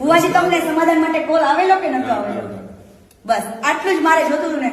ભુવાજી તમને સમાધાન માટે કોલ આવેલો કે નતો આવેલો? બસ આટલું જ મારે જોતું હતું ને.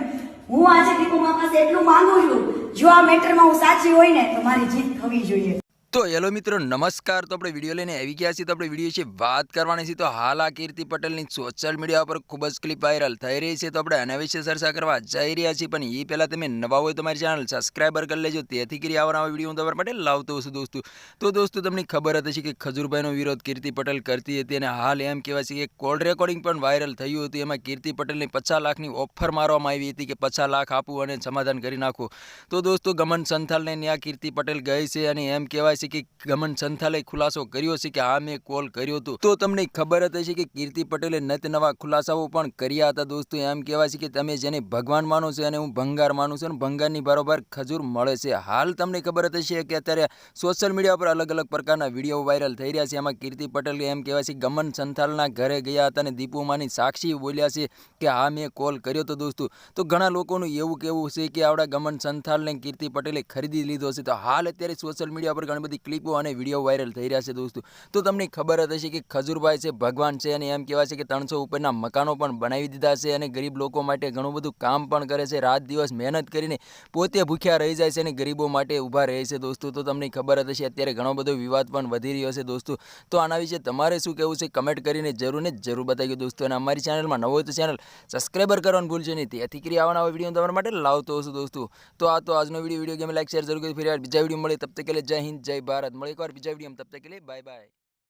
હું આજે દીપુમા પાસે એટલું માંગુ છું જો આ મેટરમાં હું સાચી હોય ને તો મારી જીત થવી જોઈએ. તો હેલો મિત્રો, નમસ્કાર. તો આપણે વીડિયો લઈને આવી ગયા છીએ. તો આપણે વીડિયો વિશે વાત કરવાની છે. તો હાલ આ કીર્તિ પટેલની સોશિયલ મીડિયા પર ખૂબ જ ક્લિપ વાયરલ થઈ રહી છે. તો આપણે આના વિશે ચર્ચા કરવા જઈ રહ્યા છીએ. પણ એ પહેલાં તમે નવા હોય તમારી મારી ચેનલ સબસ્ક્રાઈબર કરી લેજો. તેથી કરી આવા નવા વીડિયો હું તમારા માટે લાવતો છું દોસ્તો. તો દોસ્તો, તમને ખબર હતી કે ખજૂરભાઈનો વિરોધ કીર્તિ પટેલ કરતી હતી અને હાલ એમ કહેવાય છે કે કોલ રેકોર્ડિંગ પણ વાયરલ થયું હતું. એમાં કીર્તિ પટેલની પચાસ લાખની ઓફર મારવામાં આવી હતી કે પચાસ લાખ આપું અને સમાધાન કરી નાખું. તો દોસ્તો, ગમન સંથાલને ત્યાં કીર્તિ પટેલ ગઈ છે અને એમ કહેવાય છે કે ગમન સંથાલે ખુલાસો કર્યો છે કે આ મેં કોલ કર્યો હતો. તો તમને ખબર જ હશે કે કીર્તિ પટેલે નત નવા ખુલાસાઓ પણ કર્યા હતા દોસ્તો. એમ કહેવાય છે કે તમે જેને ભગવાન માનો છો અને હું ભંગાર માનું છું અને ભંગારની બરોબર ખજૂર મળે છે. હાલ તમને ખબર જ હશે કે અત્યારે સોશિયલ મીડિયા પર અલગ અલગ પ્રકારના વીડિયો વાયરલ થઈ રહ્યા છે. એમાં કીર્તિ પટેલ એમ કહેવાય છે, ગમન સંથાલના ઘરે ગયા હતા અને દીપુમાની સાક્ષી બોલ્યા છે કે હા, મેં કોલ કર્યો હતો દોસ્તો. તો ઘણા લોકોનું એવું કહેવું છે કે આવડા ગમન સંથાલને કીર્તિ પટેલે ખરીદી લીધો છે. તો હાલ અત્યારે સોશિયલ મીડિયા પર ઘણી બધી ક્લિપો અને વીડિયો વાયરલ થઈ રહ્યા છે દોસ્તો. તો તમને ખબર જ હશે કે ખજૂરભાઈ છે, ભગવાન છે અને એમ કહેવાય છે કે ત્રણસો ઉપરના મકાનો પણ બનાવી દીધા છે અને ગરીબ લોકો માટે ઘણું બધું કામ પણ કરે છે. રાત દિવસ મહેનત કરીને પોતે ભૂખ્યા રહી જાય છે અને ગરીબો માટે ઊભા રહે છે દોસ્તો. તો તમને ખબર જ હશે અત્યારે ઘણો બધો વિવાદ પણ વધી રહ્યો છે દોસ્તો. તો આના વિશે તમારે શું કહેવું છે કમેન્ટ કરીને જરૂર ને જરૂર બતાવી દોસ્તો. અને અમારી ચેનલમાં નવો તો ચેનલ સબસ્ક્રાઈબર કરવાનું ભૂલશો નહીં. તેથી કરી આવવાના વીડિયો તમારા માટે લાવતો હશું દોસ્તો. તો આ તો આજનો વીડિયો. વીડિયો ગમે લાઈક, શેર જરૂર કરી ફરી બીજા વીડિયો મળે. તબ તક કે જય હિન્દ, જય ભારત. મળી એકવાર બીજા વીડિયો તબ તક કે લીએ બાય બાય.